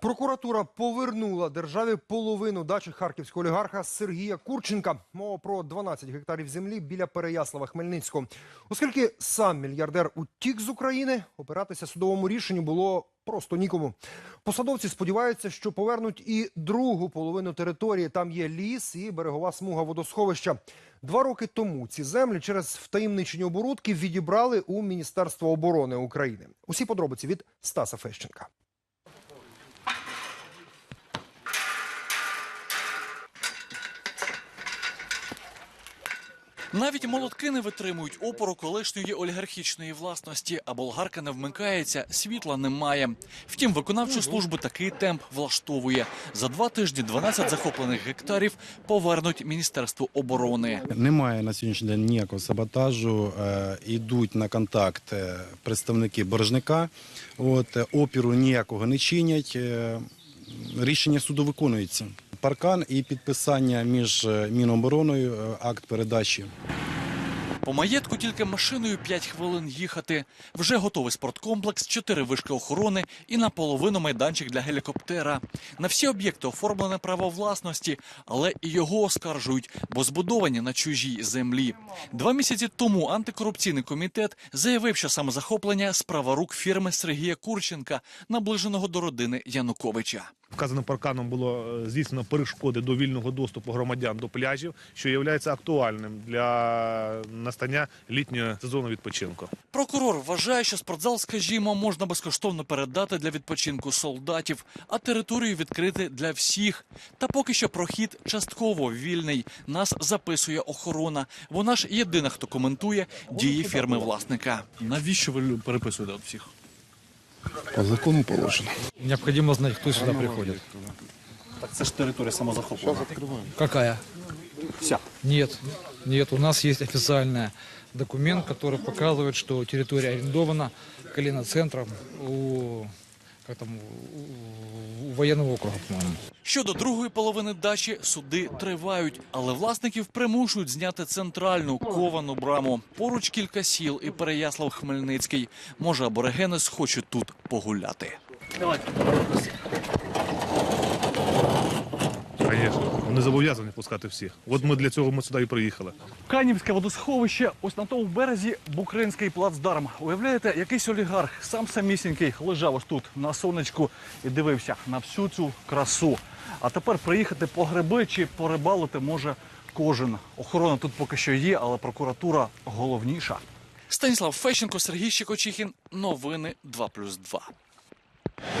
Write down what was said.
Прокуратура повернула державі половину дачі харківського олігарха Сергія Курченка. Мова про 12 гектарів землі біля Переяслава Хмельницького. Оскільки сам мільярдер утік з України, опиратися судовому рішенню було просто нікому. Посадовці сподіваються, що повернуть і другу половину території. Там є ліс і берегова смуга водосховища. Два роки тому ці землі через втаємничені оборудки відібрали у Міністерство оборони України. Усі подробиці від Стаса Фещенка. Навіть молотки не витримують опору колишньої олігархічної власності, а болгарка не вмикається, світла немає. Втім, виконавчу службу такий темп влаштовує. За два тижні 12 захоплених гектарів повернуть Міністерству оборони. Немає на сьогоднішній день ніякого саботажу. Е, Йдуть на контакт е, представники боржника. От, е, опіру ніякого не чинять. Рішення суду виконується. Паркан і підписання між е, Мінобороною е, акт передачі. По маєтку тільки машиною 5 хвилин їхати. Вже готовий спорткомплекс, 4 вишки охорони і наполовину майданчик для гелікоптера. На всі об'єкти оформлене право власності, але і його оскаржують, бо збудовані на чужій землі. Два місяці тому антикорупційний комітет заявив, що самозахоплення справа рук фірми Сергія Курченка, наближеного до родини Януковича. Вказаним парканом було е, здійснено перешкоди до вільного доступу громадян до пляжів, що є актуальним для настання літнього сезону відпочинку. Прокурор вважає, що спортзал, скажімо, можна безкоштовно передати для відпочинку солдатів, а територію відкрити для всіх. Та поки що прохід частково вільний. Нас записує охорона. Вона ж єдина, хто коментує дії фірми власника. Навіщо ви переписуєте от всіх? По закону положено. Необходимо знать, кто сюда приходит. Так це ж територія самозахоплення. Какая? Вся. Нет, нет, у нас есть официальный документ, который показывает, что территория арендована колено-центром у, как там, у, у военного округа, по-моему. Щодо другої половини дачі суди тривають, але власників примушують зняти центральну ковану браму. Поруч кілька сіл і Переяслав Хмельницький. Може, аборигени схочуть тут погуляти. Вони зобов'язані пускати всіх. От ми для цього ми сюди і приїхали. Канівське водосховище ось на тому березі Букринський плацдарм. Уявляєте, якийсь олігарх, сам самісінький, лежав ось тут на сонечку і дивився на всю цю красу. А тепер приїхати по гриби чи порибалити може кожен. Охорона тут поки що є, але прокуратура головніша. Станіслав Фещенко, Сергій Щекочихін. Новини 2+,2.